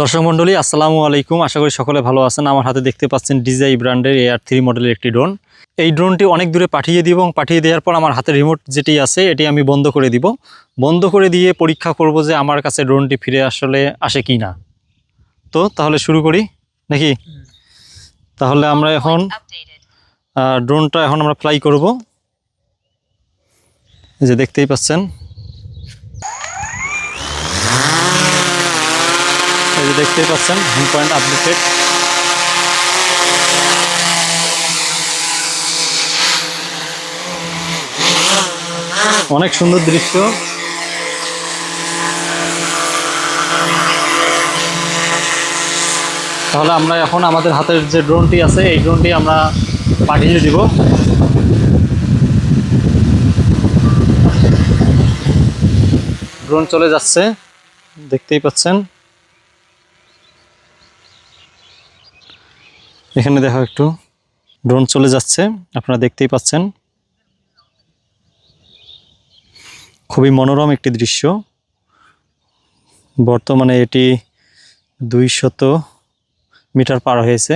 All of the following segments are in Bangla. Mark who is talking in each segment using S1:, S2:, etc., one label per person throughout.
S1: দর্শক মণ্ডলী, আসসালামু আলাইকুম। আশা করি সকলে ভালো আছেন। আমার হাতে দেখতে পাচ্ছেন ডিজাই ব্র্যান্ডের এয়ার থ্রি মডেলের একটি ড্রোন। এই ড্রোনটি অনেক দূরে পাঠিয়ে দিব এবং পাঠিয়ে দেওয়ার পর আমার হাতে রিমোট যেটি আছে, এটি আমি বন্ধ করে দিব। বন্ধ করে দিয়ে পরীক্ষা করব যে আমার কাছে ড্রোনটি ফিরে আসলে আসে কি না। তো, তাহলে শুরু করি। নাকি? তাহলে আমরা এখন ড্রোনটা এখন আমরা ফ্লাই করব। যে দেখতেই পাচ্ছেন। দেখতেই পাচ্ছেন হোম পয়েন্ট আপডেটেড অনেক সুন্দর দৃশ্য। তাহলে আমরা এখন আমাদের হাতের যে ড্রোনটি আছে, এই ড্রোনটি আমরা পাঠিয়ে দিব। ড্রোন চলে যাচ্ছে, দেখতেই পাচ্ছেন। এখানে দেখো একটু ড্রোন চলে যাচ্ছে, আপনারা দেখতেই পাচ্ছেন। খুবই মনোরম একটি দৃশ্য। বর্তমানে এটি দুইশত মিটার পার হয়েছে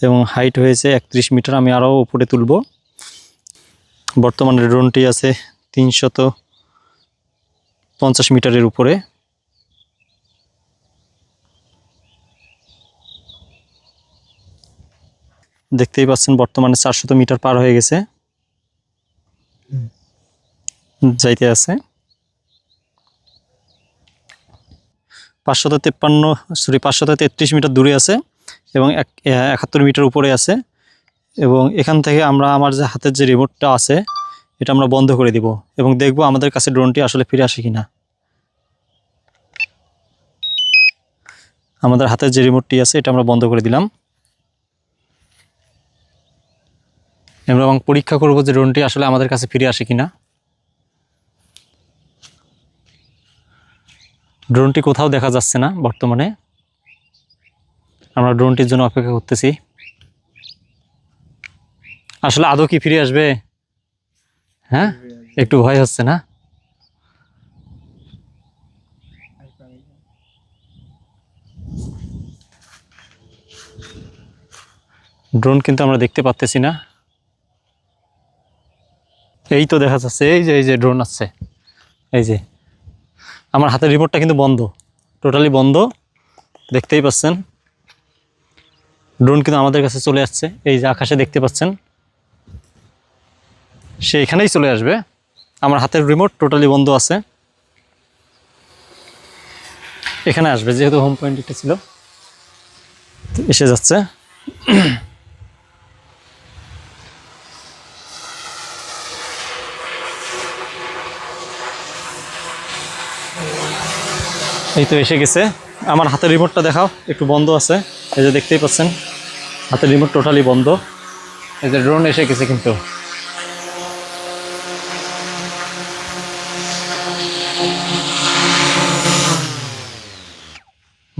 S1: এবং হাইট হয়েছে একত্রিশ মিটার। আমি আরও উপরে তুলব। বর্তমানে ড্রোনটি আছে তিনশত পঞ্চাশ মিটারের উপরে। দেখতেই পাচ্ছেন, বর্তমানে চারশত মিটার পার হয়ে গেছে। যাইতে আছে। পাঁচশত তেপ্পান্ন সরি পাঁচশত তেত্রিশ মিটার দূরে আছে এবং এক একাত্তর মিটার উপরে আছে। এবং এখান থেকে আমরা, আমার যে হাতের যে রিমোটটা আছে, এটা আমরা বন্ধ করে দিব এবং দেখব আমাদের কাছে ড্রোনটি আসলে ফিরে আসে কিনা। আমাদের হাতের যে রিমোটটি আছে, এটা আমরা বন্ধ করে দিলাম আমরা এবং পরীক্ষা করব যে ড্রোনটি আসলে আমাদের কাছে ফিরে আসে কিনা। ড্রোনটি কোথাও দেখা যাচ্ছে না বর্তমানে। আমরা ড্রোনটির জন্য অপেক্ষা করতেছি। আসলে আদৌ কি ফিরে আসবে? হ্যাঁ? একটু ভয় হচ্ছে না? ড্রোন কিন্তু আমরা দেখতে পাচ্তেছি না। এই তো দেখা যাচ্ছে, এই যে এই যে ড্রোন আসছে। এই যে, আমার হাতের রিমোটটা কিন্তু বন্ধ টোটালি বন্ধ। দেখতেই পাচ্ছেন ড্রোন কিন্তু আমাদের কাছে চলে আসছে, এই যে আকাশে দেখতে পাচ্ছেন। সে এখানেই চলে আসবে, আমার হাতের রিমোট টোটালি বন্ধ আছে। এখানে আসবে, যেহেতু হোম পয়েন্ট এটা ছিল। এসে যাচ্ছে। এই তো এসে গেছে। আমার হাতের রিমোটটা দেখাও, একটু বন্ধ আছে। এই যে দেখতেই পাচ্ছেন, হাতের রিমোট টোটালি বন্ধ। এই যে ড্রোন এসে গেছে কিন্তু।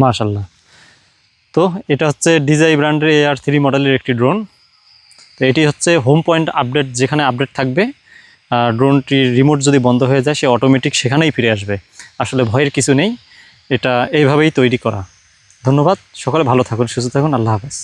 S1: মাশাল্লাহ তো এটা হচ্ছে ডিজাই ব্র্যান্ডের এআর থ্রি মডেলের একটি ড্রোন তো এটি হচ্ছে হোম পয়েন্ট আপডেট যেখানে আপডেট থাকবে। ড্রোনটির রিমোট যদি বন্ধ হয়ে যায়, সে অটোমেটিক সেখানেই ফিরে আসবে। আসলে ভয়ের কিছু নেই। এটা এইভাবেই তৈরি করা। ধন্যবাদ সকলে ভালো থাকুন সুস্থ থাকুন আল্লাহ হাফেজ।